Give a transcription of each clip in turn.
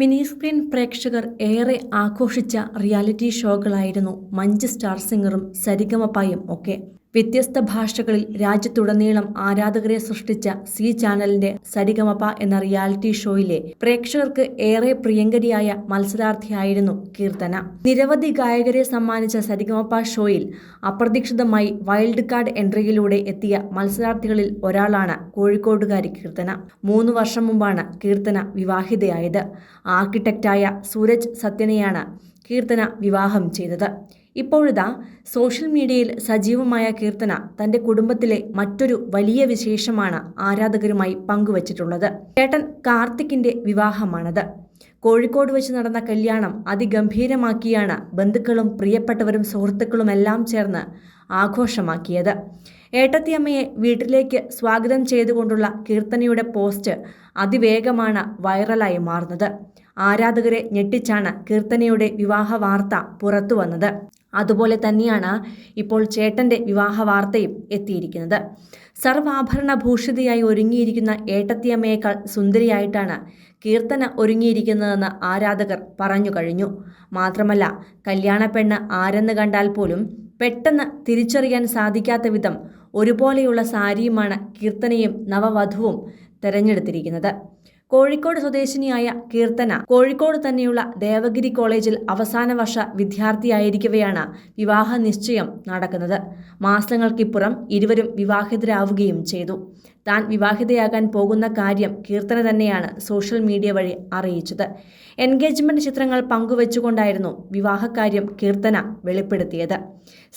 Mini screen പ്രേക്ഷകർ ഏറെ ആഘോഷിച്ച റിയാലിറ്റി ഷോകളായിരുന്നു മഞ്ച് സ്റ്റാർ സിംഗറും സരിഗമപ്പായും ഒക്കെ. വ്യത്യസ്ത ഭാഷകളിൽ രാജ്യത്തുടനീളം ആരാധകരെ സൃഷ്ടിച്ച സി ചാനലിന്റെ സരിഗമപ എന്ന റിയാലിറ്റി ഷോയിലെ പ്രേക്ഷകർക്ക് ഏറെ പ്രിയങ്കരിയായ മത്സരാർത്ഥിയായിരുന്നു കീർത്തന. നിരവധി ഗായകരെ സമ്മാനിച്ച സരിഗമപ ഷോയിൽ അപ്രതീക്ഷിതമായി വൈൽഡ് കാർഡ് എൻട്രിയിലൂടെ എത്തിയ മത്സരാർത്ഥികളിൽ ഒരാളാണ് കോഴിക്കോടുകാരി കീർത്തന. മൂന്ന് വർഷം മുമ്പാണ് കീർത്തന വിവാഹിതയായത്. ആർക്കിടെക്റ്റായ സൂരജ് സത്യനെയാണ് കീർത്തന വിവാഹം ചെയ്തത്. ഇപ്പോഴിതാ സോഷ്യൽ മീഡിയയിൽ സജീവമായ കീർത്തന തന്റെ കുടുംബത്തിലെ മറ്റൊരു വലിയ വിശേഷമാണ് ആരാധകരുമായി പങ്കുവച്ചിട്ടുള്ളത്. ചേട്ടൻ കാർത്തിക്കിന്റെ വിവാഹമാണത്. കോഴിക്കോട് വെച്ച് നടന്ന കല്യാണം അതിഗംഭീരമാക്കിയാണ് ബന്ധുക്കളും പ്രിയപ്പെട്ടവരും സുഹൃത്തുക്കളുമെല്ലാം ചേർന്ന് ആഘോഷമാക്കിയത്. ഏട്ടത്തിയമ്മയെ വീട്ടിലേക്ക് സ്വാഗതം ചെയ്തുകൊണ്ടുള്ള കീർത്തനയുടെ പോസ്റ്റ് അതിവേഗമാണ് വൈറലായി മാറുന്നത്. ആരാധകരെ ഞെട്ടിച്ചാണ് കീർത്തനയുടെ വിവാഹ വാർത്ത പുറത്തു വന്നത്. അതുപോലെ തന്നെയാണ് ഇപ്പോൾ ചേട്ടന്റെ വിവാഹ വാർത്തയും എത്തിയിരിക്കുന്നത്. സർവാഭരണ ഭൂഷിതയായി ഒരുങ്ങിയിരിക്കുന്ന ഏട്ടത്തിയമ്മയേക്കാൾ സുന്ദരിയായിട്ടാണ് കീർത്തന ഒരുങ്ങിയിരിക്കുന്നതെന്ന് ആരാധകർ പറഞ്ഞു കഴിഞ്ഞു. മാത്രമല്ല കല്യാണ പെണ്ണ് ആരെന്ന് കണ്ടാൽ പോലും പെട്ടെന്ന് തിരിച്ചറിയാൻ സാധിക്കാത്ത വിധം ഒരുപോലെയുള്ള സാരിയുമാണ് കീർത്തനയും നവവധുവും തെരഞ്ഞെടുത്തിരിക്കുന്നത്. കോഴിക്കോട് സ്വദേശിനിയായ കീർത്തന കോഴിക്കോട് തന്നെയുള്ള ദേവഗിരി കോളേജിൽ അവസാന വർഷ വിദ്യാർത്ഥിയായിരിക്കവെയാണ് വിവാഹ നിശ്ചയം നടക്കുന്നത്. മാസങ്ങൾക്കിപ്പുറം ഇരുവരും വിവാഹിതരാവുകയും ചെയ്തു. താൻ വിവാഹിതയാകാൻ പോകുന്ന കാര്യം കീർത്തന തന്നെയാണ് സോഷ്യൽ മീഡിയ വഴി അറിയിച്ചത്. എൻഗേജ്മെന്റ് ചിത്രങ്ങൾ പങ്കുവച്ചുകൊണ്ടായിരുന്നു വിവാഹകാര്യം കീർത്തന വെളിപ്പെടുത്തിയത്.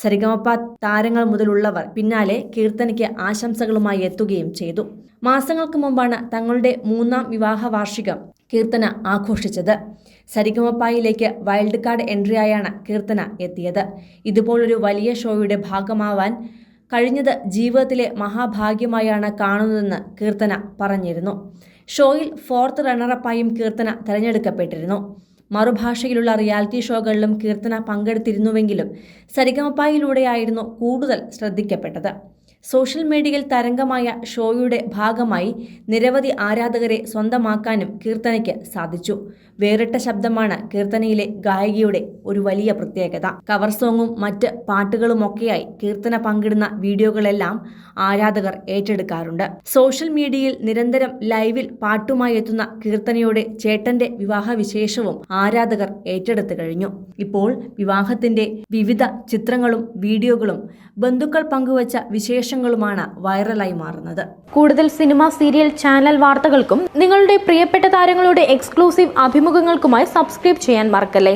സരിഗമപ്പ താരങ്ങൾ മുതലുള്ളവർ പിന്നാലെ കീർത്തനയ്ക്ക് ആശംസകളുമായി എത്തുകയും ചെയ്തു. മാസങ്ങൾക്ക് മുമ്പാണ് തങ്ങളുടെ മൂന്നാം വിവാഹ വാർഷികം കീർത്തന ആഘോഷിച്ചത്. സരിഗമപ്പായിലേക്ക് വൈൽഡ് കാർഡ് എൻട്രിയായാണ് കീർത്തന എത്തിയത്. ഇതുപോലൊരു വലിയ ഷോയുടെ ഭാഗമാവാൻ കഴിഞ്ഞത് ജീവിതത്തിലെ മഹാഭാഗ്യമായാണ് കാണുന്നതെന്ന് കീർത്തന പറഞ്ഞിരുന്നു. ഷോയിൽ ഫോർത്ത് റണ്ണറപ്പായും കീർത്തന തിരഞ്ഞെടുക്കപ്പെട്ടിരുന്നു. മറുഭാഷയിലുള്ള റിയാലിറ്റി ഷോകളിലും കീർത്തന പങ്കെടുത്തിരുന്നുവെങ്കിലും സരിഗമപ്പായിലൂടെയായിരുന്നു കൂടുതൽ ശ്രദ്ധിക്കപ്പെട്ടത്. സോഷ്യൽ മീഡിയയിൽ തരംഗമായ ഷോയുടെ ഭാഗമായി നിരവധി ആരാധകരെ സ്വന്തമാക്കാനും കീർത്തനയ്ക്ക് സാധിച്ചു. വേറിട്ട ശബ്ദമാണ് കീർത്തനയിലെ ഗായികയുടെ ഒരു വലിയ പ്രത്യേകത. കവർ സോങ്ങും മറ്റ് പാട്ടുകളുമൊക്കെയായി കീർത്തന പങ്കിടുന്ന വീഡിയോകളെല്ലാം ആരാധകർ ഏറ്റെടുക്കാറുണ്ട്. സോഷ്യൽ മീഡിയയിൽ നിരന്തരം ലൈവിൽ പാട്ടുമായി എത്തുന്ന കീർത്തനയുടെ ചേട്ടന്റെ വിവാഹ വിശേഷവും ആരാധകർ ഏറ്റെടുത്തു കഴിഞ്ഞു. ഇപ്പോൾ വിവാഹത്തിന്റെ വിവിധ ചിത്രങ്ങളും വീഡിയോകളും ബന്ധുക്കൾ പങ്കുവച്ച വിശേഷങ്ങളുമാണ് വൈറലായി മാറുന്നത്. കൂടുതൽ സിനിമ സീരിയൽ ചാനൽ വാർത്തകൾക്കും നിങ്ങളുടെ പ്രിയപ്പെട്ട താരങ്ങളുടെ എക്സ്ക്ലൂസീവ് അഭിമുഖങ്ങൾക്കുമായി സബ്സ്ക്രൈബ് ചെയ്യാൻ മറക്കല്ലേ?